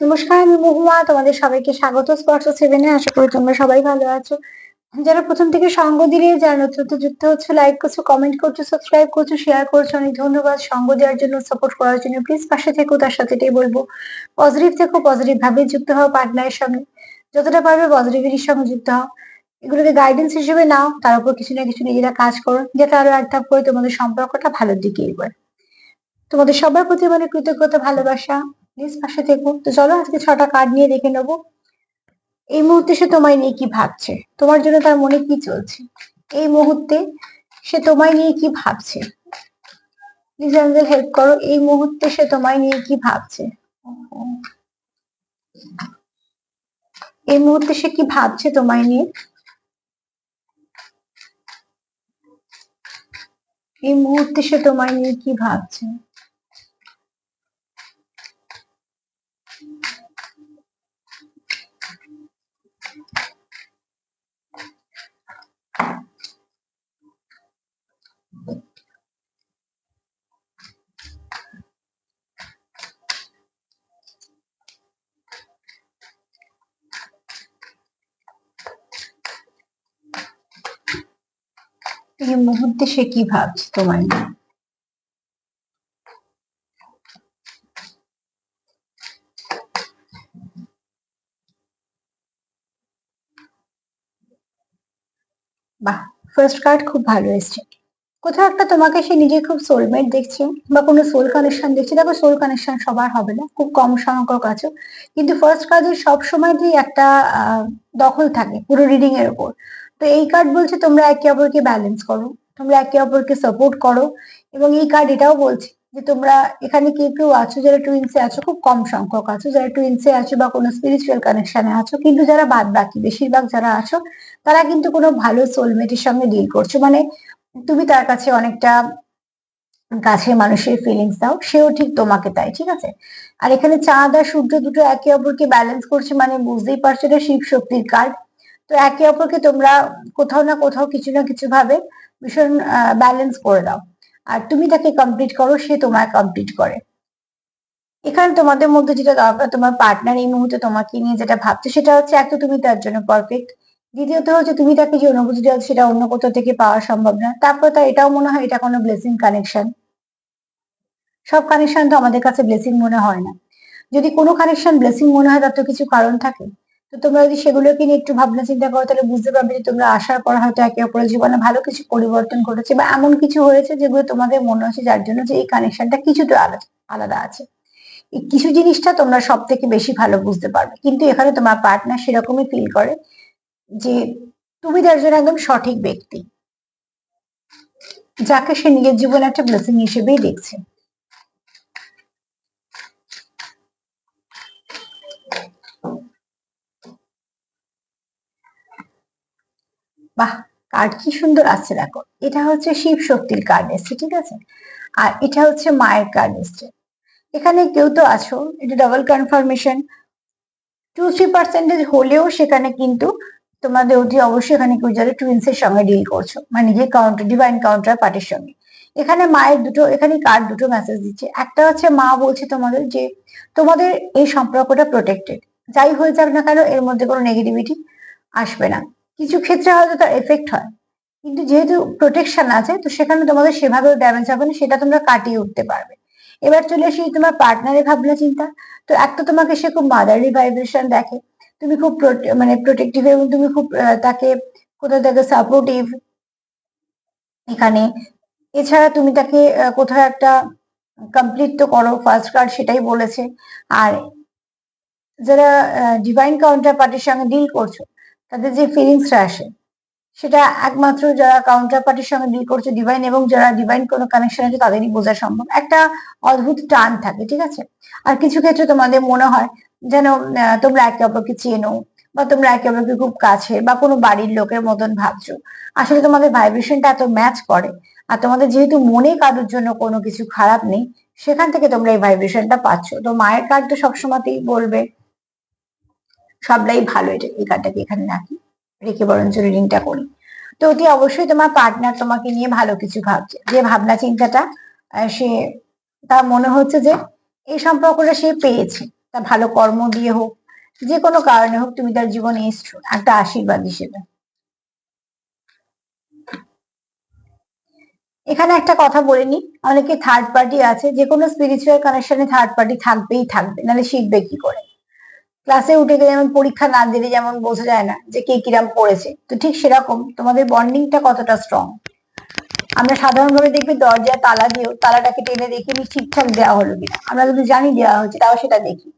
নমস্কার, আমি মহুয়া। তোমাদের সবাইকে স্বাগত। স্পর্শ সেভেনে আশা করি তোমরা সবাই ভালো আছো। যারা প্রথম থেকে সঙ্গ দিলে, যারা নতুন যুক্ত হচ্ছে লাইক করছ কমেন্ট করছ সাবস্ক্রাইব করছ শেয়ার করছ, অনেক ধন্যবাদ। সঙ্গ দেওয়ার জন্য সাপোর্ট করার জন্য প্লিজ পাশে থেকো, তার সাথে এটাই বলব। পজিটিভ থেকো পজিটিভ ভাবে যুক্ত হও পার্টনারের সঙ্গে। যতটা পারবে পজিটিভিটির সঙ্গে যুক্ত হও। এগুলোকে গাইডেন্স হিসেবে নাও, তার উপর কিছু না কিছু নিজেরা কাজ করো, যাতে আরও এক ধাপ করে তোমাদের সম্পর্কটা ভালোর দিকে এগোয়। তোমাদের সবার প্রতি মানে কৃতজ্ঞতা, ভালোবাসা। প্লিজ পাশে থেকো তো চলো আজকে ছটা কার্ড নিয়ে দেখে নেব। এই মুহূর্তে সে তোমায় নিয়ে কি ভাবছে? তোমার জন্য তার মনে কি চলছে? এই মুহূর্তে সে তোমায় নিয়ে কি ভাবছে? প্লিজ অ্যাঞ্জেল হেল্প করো। এই মুহূর্তে সে তোমায় নিয়ে কি ভাবছে? এই মুহূর্তে সে কি ভাবছে তোমায় নিয়ে? এই মুহূর্তে সে তোমায় নিয়ে কি ভাবছে? এই মুহূর্তে সে কি ভাবছে তোমায় বাহ ফার্স্ট কার্ড খুব ভালো এসছে। কোথাও একটা তোমাকে সে নিজে খুব সোলমেট দেখছে বা কোনো সোল কানেকশন দেখছে। দেখো সোল কানেকশন সবার হবে না, খুব কম সংখ্যক আছে। কিন্তু ফার্স্ট কার্ডের সব সময়তেই একটা দখল থাকে পুরো রিডিং এর উপর। তো এই কার্ড বলছে তোমরা একে অপরকে ব্যালেন্স করো, তোমরা একে অপরকে সাপোর্ট করো এবং এই কার্ড এটাও বলছে যে তোমরা এখানে কেউ কেউ আছো, যারা টুইন্সে আছো, খুব কম সংখ্যক আছো, যারা টুইন্সে আছো বা কোনো স্পিরিচুয়াল কানেকশনে আছো, কিন্তু যারা বাদ বাকি বেশিরভাগ যারা আছো, তারা কিন্তু কোনো ভালো সোলমেটের সঙ্গে ডিল করছ। মানে তুমি তার কাছে অনেকটা কাছের মানুষের ফিলিংস দাও, সেও ঠিক তোমাকে তাই ঠিক আছে? আর এখানে চাঁদ আর সূর্য দুটো একে অপরকে ব্যালেন্স করছে মানে বুঝতেই পারছ এটা শিব শক্তির কার্ড তো একে অপরকে তোমরা কোথাও না কোথাও কিছু না কিছু ভাবে ভীষণ ব্যালেন্স করে দাও। আর তুমি তাকে কমপ্লিট করো, সে তোমায় কমপ্লিট করে। এখানে তোমাদের মধ্যে যেটা দরকার, তোমার পার্টনার এই মুহূর্তে তোমাকে নিয়ে যেটা ভাবছে, সেটা হচ্ছে এক তো তুমি তার জন্য পারফেক্ট দ্বিতীয়ত হচ্ছে তুমি তাকে যে অনুভূতি দেওয়া সেটা অন্য কোথাও থেকে পাওয়া সম্ভব না। তারপর তার এটাও মনে হয়, এটা কোনো ব্লেসিং কানেকশন সব কানেকশন তো আমাদের কাছে ব্লেসিং মনে হয় না। যদি কোনো কানেকশন ব্লেসিং মনে হয়, তার তো কিছু কারণ থাকে। তো তোমরা যদি সেগুলোকে নিয়ে একটু ভাবনা চিন্তা করো, তাহলে বুঝতে পারবে যে তোমরা আসার পর হয়তো একে অপরের জীবনে ভালো কিছু পরিবর্তন ঘটেছে বা এমন কিছু হয়েছে যেগুলো তোমাদের মনে হচ্ছে যার জন্য যে এই কানেকশনটা কিছুটা আলাদা আলাদা আছে। এই কিছু জিনিসটা তোমরা সব থেকে বেশি ভালো বুঝতে পারবে। কিন্তু এখানে তোমার পার্টনার সেরকমই ফিল করে যে তুমি তার জন্য একদম সঠিক ব্যক্তি, যাকে সে নিজের জীবনে একটা ব্লেসিং হিসেবেই দেখছে। বাহ, কার্ড কি সুন্দর আছে দেখো। এটা হচ্ছে শিব শক্তির কার্ড এসছে, ঠিক আছে? আর এটা হচ্ছে মায়ের কার্ড এসছে। এখানে কেউ তো আছো, এটা double confirmation two three percentage হলেও সেখানে কিন্তু তোমাদের অতি অবশ্যই এখানে কেউ যারা টুইন্সের সঙ্গে ডিল করছ মানে নিজের কাউন্টার ডিভাইন কাউন্টার পার্টির সঙ্গে। এখানে মায়ের দুটো, এখানে কার্ড দুটো মেসেজ দিচ্ছে। একটা হচ্ছে মা বলছে তোমাদের যে, তোমাদের এই সম্পর্কটা প্রোটেক্টেড যাই হয়ে যাক না কেন, এর মধ্যে কোনো নেগেটিভিটি আসবে না। কিছু ক্ষেত্রে হয়তো তার এফেক্ট হয়। কিন্তু যেহেতু প্রোটেকশন আছে, তো সেখানে তোমাদের সেভাবেও ড্যামেজ হবে না, সেটা তোমরা কাটিয়ে উঠতে পারবে। এবার চলে আসি তোমার পার্টনারের ভাবনা চিন্তা। তো এক তো তোমাকে সে খুব মাদারলি ভাইব্রেশন দেখে। তুমি খুব মানে প্রোটেক্টিভ এবং তুমি খুব তাকে কোথাও থেকে সাপোর্টিভ এখানে। এছাড়া তুমি তাকে কোথাও একটা কমপ্লিট তো করো ফার্স্ট কার্ড সেটাই বলেছে। আর যারা ডিভাইন কাউন্টার পার্টির সঙ্গে ডিল করছ তাদের যে ফিলিংসটা আসে, সেটা একমাত্র যারা কাউন্টার পার্টির সঙ্গে ডিল করছে ডিভাইন এবং যারা ডিভাইন কোনো কানেকশন আছে তাদেরই বোঝা সম্ভব। একটা অদ্ভুত টান থাকে, ঠিক আছে? আর কিছু ক্ষেত্রে তোমাদের মনে হয় যেন তোমরা একে অপরকে চেনো বা তোমরা একে অপরকে খুব কাছে বা কোনো বাড়ির লোকের মতন ভাবছ। আসলে তোমাদের ভাইব্রেশনটা এত ম্যাচ করে আর তোমাদের যেহেতু মনে কারোর জন্য কোনো কিছু খারাপ নেই, সেখান থেকে তোমরা এই ভাইব্রেশনটা পাচ্ছ। তো মায়ের কার্ড তো সবসময়তেই বলবে সবটাই ভালো এটা, এই কার্ডটাকে এখানে রাখি। রেখে বরঞ্চ রিডিংটা করি। তো অতি অবশ্যই তোমার পার্টনার তোমাকে নিয়ে ভালো কিছু ভাবছে। যে ভাবনা চিন্তাটা সে, তার মনে হচ্ছে যে এই সম্পর্কটা সে পেয়েছে। তা ভালো কর্ম দিয়ে হোক, যে কোনো কারণে হোক তুমি তার জীবনে এসছো, একটা আশীর্বাদ হিসেবে। এখানে একটা কথা বলে নি অনেকে থার্ড পার্টি আছে যে কোনো স্পিরিচুয়াল কানেকশনে থার্ড পার্টি থাকবেই থাকবে, নাহলে শিখবে কি করে? ক্লাসে উঠে গেলে যেমন পরীক্ষা না দিলে যেমন বোঝা যায় না যে কে কিরাম পড়েছে। তো ঠিক সেরকম তোমাদের বন্ডিংটা কতটা স্ট্রং আমরা সাধারণভাবে দেখবি দরজা, তালা দিয়েও তালাটাকে টেনে দেখি ঠিকঠাক দেওয়া হলো কিনা। আমরা কিন্তু জানি দেওয়া হচ্ছে তাও সেটা দেখি।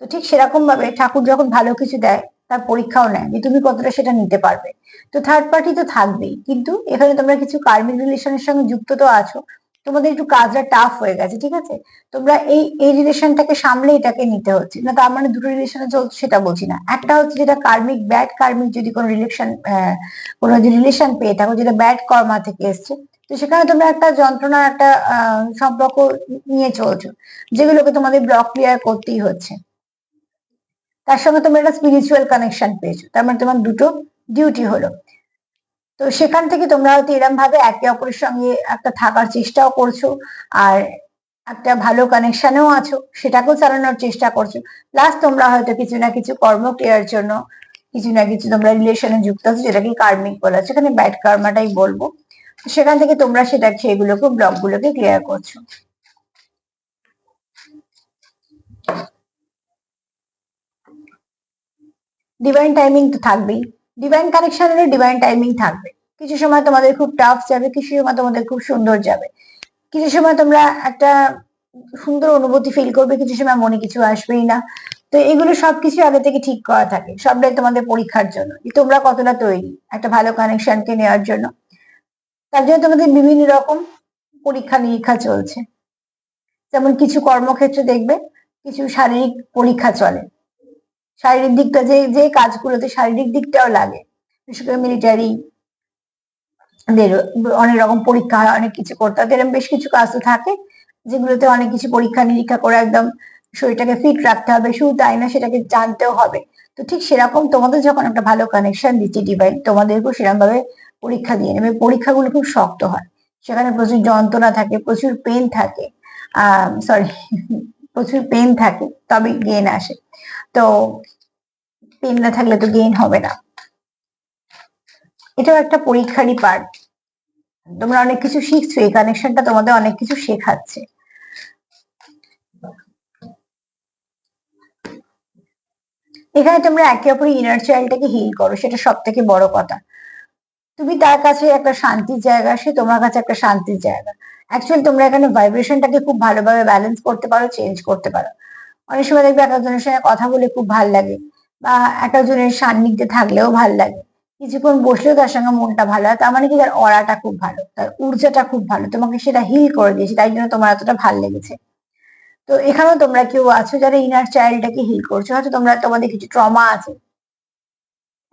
তো ঠিক সেরকম ভাবে ঠাকুর যখন ভালো কিছু দেয়, তার পরীক্ষাও নেয় যে তুমি কতটা সেটা নিতে পারবে। তো থার্ড পার্টি তো থাকবেই। কিন্তু এখানে তোমরা কিছু কার্মিক রিলেশনের সঙ্গে যুক্ত তো আছো। তোমাদের একটু কাজটা টাফ হয়ে গেছে, ঠিক আছে? তোমরা এই এই রিলেশনটাকে সামলে এটাকে নিতে হচ্ছে। না, তার মানে দুটো রিলেশনে চলছে সেটা বলছি না। একটা হচ্ছে যেটা কার্মিক ব্যাড কার্মিক যদি কোনো রিলেশন কোনো যদি রিলেশন পেয়ে থাকো, যেটা ব্যাড কর্মা থেকে এসছে, তো সেখানে তোমরা একটা যন্ত্রণার একটা সম্পর্ক নিয়ে চলছো, যেগুলোকে তোমাদের ব্লক ক্লিয়ার করতেই হচ্ছে। তার সঙ্গে তোমরা একটা স্পিরিচুয়াল কানেকশন পেয়েছ। তার মানে তোমার দুটো ডিউটি হলো। তো সেখান থেকে তোমরা হয়তো এরম ভাবে একে অপরের সঙ্গে একটা থাকার চেষ্টাও করছ, আর একটা ভালো কানেকশনেও আছো, সেটাকেও চালানোর চেষ্টা করছ। প্লাস তোমরা হয়তো কিছু না কিছু কর্ম ক্রিয়ার জন্য, কিছু না কিছু তোমরা রিলেশনে যুক্ত আছো, যেটাকে কার্মিক বলা সেখানে ব্যাড কার্মাটাই বলব। সেখান থেকে তোমরা সেটা, সেগুলোকে ব্লক গুলোকে ক্লিয়ার করছ। ডিভাইন টাইমিং তো থাকবেই। ডিভাইন কানেকশনেরও ডিভাইন টাইমিং থাকবে। কিছু সময় তোমাদের খুব টাফ যাবে, কিছু সময় তোমাদের খুব সুন্দর যাবে। কিছু সময় তোমরা একটা সুন্দর অনুভূতি ফিল করবে, কিছু সময় মনে কিছু আসবেই না। তো এগুলো সবকিছু আগে থেকে ঠিক করা থাকে, সবটাই তোমাদের পরীক্ষার জন্য। তোমরা কতটা তৈরি একটা ভালো কানেকশনকে নেওয়ার জন্য। তার জন্য তোমাদের বিভিন্ন রকম পরীক্ষা নিরীক্ষা চলছে। যেমন কিছু কর্মক্ষেত্রে দেখবে, কিছু শারীরিক পরীক্ষা চলে। শারীরিক দিকটা, যে যে কাজগুলোতে শারীরিক দিকটাও লাগে, বিশেষ করে মিলিটারি অনেক রকম পরীক্ষা হয়, অনেক কিছু করতে হয়। এরকম বেশ কিছু কাজ তো থাকে, যেগুলোতে অনেক কিছু পরীক্ষা নিরীক্ষা করে একদম শরীরটাকে ফিট রাখতে হবে, শুধু তাই না, সেটাকে জানতেও হবে। তো ঠিক সেরকম তোমাদের যখন একটা ভালো কানেকশন দিচ্ছে ডিভাইন তোমাদেরকেও সেরকম ভাবে পরীক্ষা দিয়ে নেবে। পরীক্ষাগুলো খুব শক্ত হয়। সেখানে প্রচুর যন্ত্রণা থাকে, প্রচুর পেন থাকে। আহ সরি প্রচুর পেন থাকে, তবে গেন আসে। তো পেন না থাকলে তো গেইন হবে না। এটাও একটা পরীক্ষারই পার্ট তোমরা অনেক কিছু শিখছো, এই কানেকশনটা তোমাদের অনেক কিছু শেখাচ্ছে। এখানে তোমরা একে অপরের ইনার চাইল্ডটাকে হিল করো, সেটা সব থেকে বড় কথা। তুমি তার কাছে একটা শান্তির জায়গা, সে তোমার কাছে একটা শান্তির জায়গা। অ্যাকচুয়ালি তোমরা এখানে ভাইব্রেশনটাকে খুব ভালোভাবে ব্যালেন্স করতে পারো চেঞ্জ করতে পারো। অনেক সময় দেখবে এক একজনের সঙ্গে কথা বলে খুব ভালো লাগে, বা এক একজনের সান্নিধ্যে থাকলেও ভালো লাগে। কিছুক্ষণ বসলেও তার সঙ্গে মনটা ভালো হয়, তার মানে কি তার অরাটা খুব ভালো, তার ঊর্জাটা খুব ভালো, তোমাকে সেটা হিল করে দিয়েছে, তাই জন্য তোমার এতটা ভালো লেগেছে। তো এখানেও তোমরা কেউ আছো যারা ইনার চাইল্ডটাকে হিল করছ, হয়তো তোমরা তোমাদের কিছু ট্রমা আছে।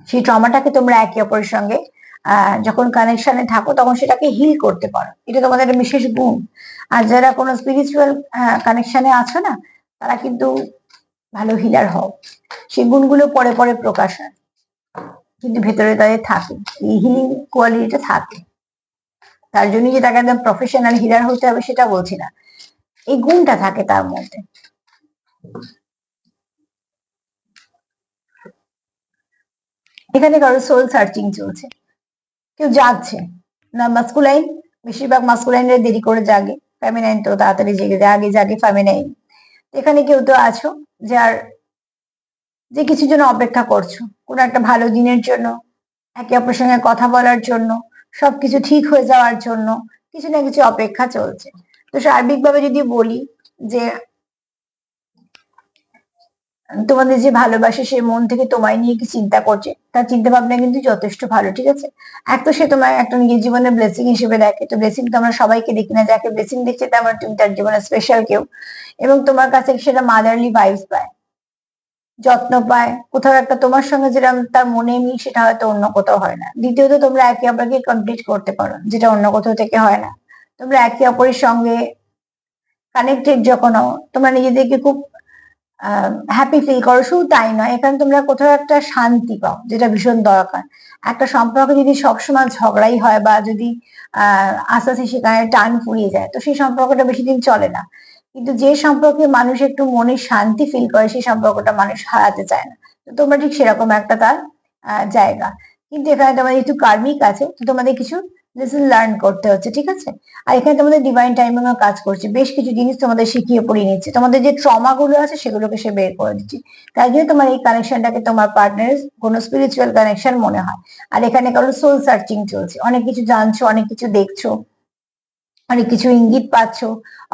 সেই ট্রমাটাকে তোমরা একে অপরের সঙ্গে যখন কানেকশনে থাকো, তখন সেটাকে হিল করতে পারো। এটা তোমাদের একটা বিশেষ গুণ। আর যারা কোনো স্পিরিচুয়াল কানেকশনে আছো না, তারা কিন্তু ভালো হিলার হও। সেই গুণগুলো পরে পরে প্রকাশ হয়। কিন্তু ভেতরে তাদের থাকে। এই হিলিং কোয়ালিটিটা থাকে। তার জন্য যে তাকে একদম প্রফেশনাল হিলার হতে হবে সেটা বলছি না। এই গুণটা থাকে তার মধ্যে। এখানে কারও সোল সার্চিং চলছে। কেউ জাগছে। না মাস্কুলাইন বেশিরভাগ মাস্কুলাইনরা দেরি করে জাগে। ফ্যামিনাইন তো তাড়াতাড়ি জেগে যায়। আগে জাগে ফ্যামিনাইন এখানে কেউ তো আছো যার যে কিছুর জন্য অপেক্ষা করছ। কোনো একটা ভালো দিনের জন্য, একে অপরের সঙ্গে কথা বলার জন্য, সবকিছু ঠিক হয়ে যাওয়ার জন্য কিছু না কিছু অপেক্ষা চলছে। তো সার্বিকভাবে যদি বলি যে তোমাদের যে ভালোবাসে সে মন থেকে তোমায় নিয়ে কি চিন্তা করছে? তার চিন্তা ভাবনা কিন্তু যথেষ্ট ভালো, ঠিক আছে? এক তো সে তোমায় একটা নিজের জীবনের ব্লেসিং হিসেবে দেখে। তো ব্লেসিং তো আমরা সবাইকে দেখি না, যাকে ব্লেসিং দেখছে তার মানে তুমি তার জীবনে স্পেশাল কেউ। এবং তোমার কাছে সেটা মাদারলি ভাইবস পায়? যত্ন পায়। কোথাও একটা তোমার সঙ্গে যেটা তার মনে মিল সেটা হয়তো অন্য কোথাও হয় না। দ্বিতীয়ত তোমরা একে অপরকে কমপ্লিট করতে পারো, যেটা অন্য কোথাও থেকে হয় না। তোমরা একে অপরের সঙ্গে কানেক্টেড যখন তোমরা নিজেদেরকে খুব হ্যাপি ফিল করো। শুধু তাই নয়, এখানে তোমরা কোথাও একটা শান্তি পাও, যেটা ভীষণ দরকার। একটা সম্পর্ক যদি সবসময় ঝগড়াই হয় বা যদি আস্তে আস্তে সেখানে টান ফুরিয়ে যায়, তো সেই সম্পর্কটা বেশি দিন চলে না। কিন্তু যে সম্পর্কে মানুষ একটু মনে শান্তি ফিল করে, সেই সম্পর্কটা মানুষ হারাতে চায় না। তো তোমরা ঠিক সেরকম একটা তার জায়গা। কিন্তু এখানে তোমাদের একটু কার্মিক আছে, তো তোমাদের কিছু লেসন লার্ন করতে হচ্ছে, ঠিক আছে? আর এখানে তোমাদের ডিভাইন টাইমিং এর কাজ করছে। বেশ কিছু জিনিস তোমাদের শিখিয়ে পড়িয়ে নিচ্ছে। তোমাদের যে ট্রমা গুলো আছে, সেগুলোকে সে বের করে দিচ্ছে। তাই জন্য তোমার এই কানেকশনটাকে তোমার পার্টনারের কোনো স্পিরিচুয়াল কানেকশন মনে হয়। আর এখানে কারও সোল সার্চিং চলছে। অনেক কিছু জানছো, অনেক কিছু দেখছ। অনেক কিছু ইঙ্গিত পাচ্ছ,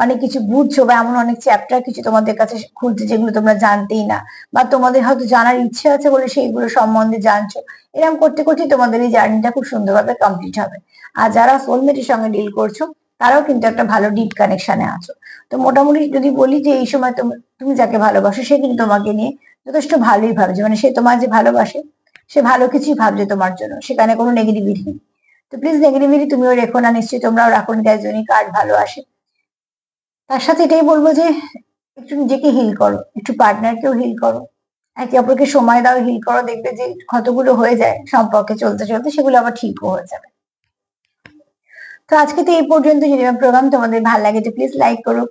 অনেক কিছু বুঝছ বা এমন অনেক চ্যাপ্টার কিছু তোমাদের কাছে খুলছে যেগুলো তোমরা জানতেই না বা তোমাদের হয়তো জানার ইচ্ছে আছে বলে সেইগুলো সম্বন্ধে জানছো। এরকম করতে করতে তোমাদের এই জার্নিটা খুব সুন্দরভাবে কমপ্লিট হবে। আর যারা সোলমেটের সঙ্গে ডিল করছ, তারাও কিন্তু একটা ভালো ডিপ কানেকশনে আছো। তো মোটামুটি যদি বলি যে এই সময় তুমি তুমি যাকে ভালোবাসো, সে কিন্তু তোমাকে নিয়ে যথেষ্ট ভালোই ভাবছে। মানে সে তোমার যে ভালোবাসে, সে ভালো কিছুই ভাবছে তোমার জন্য। সেখানে কোনো নেগেটিভিটি নেই। তো প্লিজ নেগেটিভিটি তুমিও রেখো না, নিশ্চয়ই তোমরাও রাখো না একজনই কার্ড ভালো আসে। তার সাথে এটাই বলব যে, একটু নিজেকে হিল করো, একটু পার্টনারকেও হিল করো। একে অপরকে সময় দাও হিল করো, দেখবে যে ক্ষতগুলো হয়ে যায়, সম্পর্কে চলতে চলতে সেগুলো আবার ঠিকও হয়ে যাবে। তো আজকে তো এই পর্যন্ত, যদি আমার প্রোগ্রাম তোমাদের ভালো লাগে তো প্লিজ লাইক করো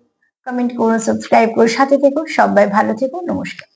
কমেন্ট করো সাবস্ক্রাইব করো, সাথে থেকো, সবাই ভালো থেকো, নমস্কার।